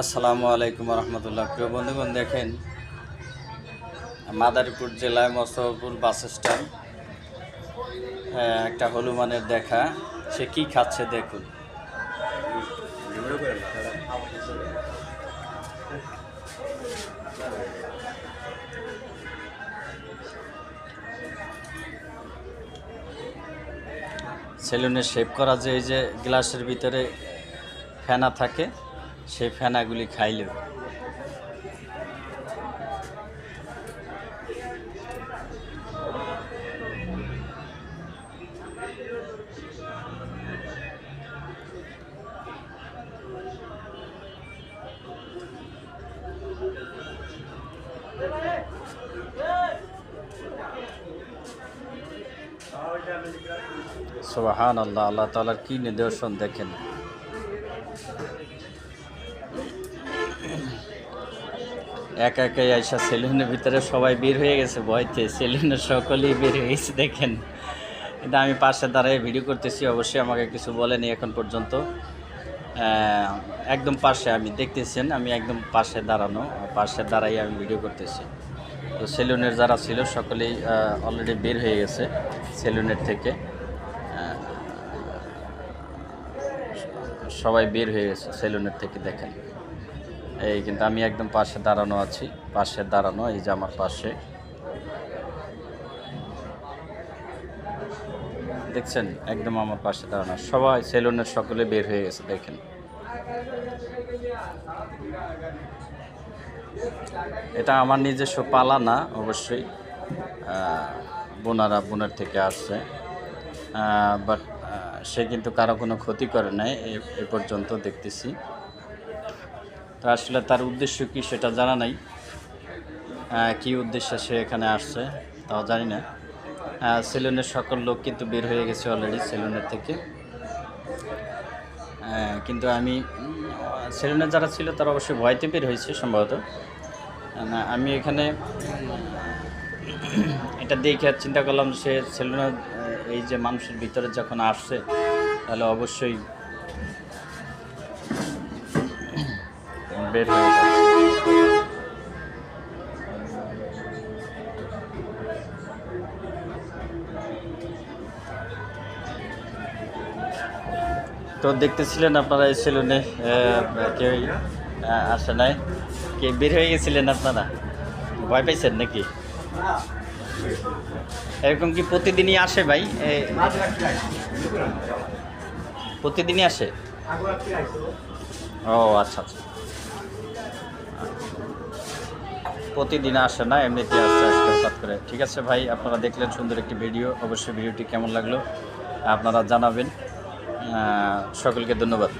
আসসালামু আলাইকুম রহমতুল্লাহ। প্রিয় বন্ধুগণ, দেখেন, মাদারীপুর জেলায় মস্তফরপুর বাস স্ট্যান্ড একটা হনুমানের দেখা। সে কি খাচ্ছে দেখুন। সেলুনে শেভ করা যে এই যে গ্লাসের ভিতরে ফেনা থাকে সেই ফেনাগুলি খাইল সোহান আল্লাহ আল্লাহ তালার কি নিদর্শন দেখেন একা একাই আইসা সেলুনের ভিতরে সবাই বের হয়ে গেছে ভয়তে। সেলুনের সকলেই বের হয়ে গেছে, দেখেন। কিন্তু আমি পাশে দাঁড়ায় ভিডিও করতেছি, অবশ্যই আমাকে কিছু বলেনি এখন পর্যন্ত। একদম পাশে আমি দেখতেছেন, আমি একদম পাশে দাঁড়ানো, পাশে দাঁড়াই আমি ভিডিও করতেছি। তো সেলুনের যারা ছিল, সকলেই অলরেডি বের হয়ে গেছে সেলুনের থেকে। সবাই বের হয়ে গেছে সেলুনের থেকে, দেখেন। এই কিন্তু আমি একদম পাশে দাঁড়ানো আছি, পাশে দাঁড়ানো, এই যে আমার পাশে। দেখছেন? একদম আমার পাশে দাঁড়ানো। সবাই সেলুনের সকলে বের হয়ে গেছে, দেখেন। এটা আমার নিজস্ব পালা না, অবশ্যই। বোনারা বোনের থেকে আসছে। বাট সে কিন্তু কারও কোনো ক্ষতি করে নাই এ- পর্যন্ত দেখতেছি। আসলে তার উদ্দেশ্য কি সেটা জানা নাই। কি উদ্দেশ্যে সে এখানে আসছে তাও জানি না। সেলুনের সকল লোক কিন্তু বের হয়ে গেছে অলরেডি সেলুনের থেকে। কিন্তু আমি, সেলুনে যারা ছিল তারা অবশ্যই ভয়তে বের হয়েছে সম্ভবত। আমি এখানে, এটা দেখে চিন্তা করলাম সে সেলুনের এই যে মানুষের ভিতরে যখন আসছে, তাহলে অবশ্যই বের তো দেখতেছিলেন আপনারা এই সেলুনে কেউ আসে নাই? কে বের হয়ে গেছিলেন আপনারা? ভয় পাইছেন নাকি? এরকম কি প্রতিদিনই আসে ভাই? প্রতিদিনই আসে? ও আচ্ছা আচ্ছা। প্রতিদিন আসে না, এমনিতে আসছে আজকে হঠাৎ করে। ঠিক আছে ভাই, আপনারা দেখলেন সুন্দর একটি ভিডিও, অবশ্যই ভিডিওটি কেমন লাগল আপনারা জানাবেন। সকলকে ধন্যবাদ।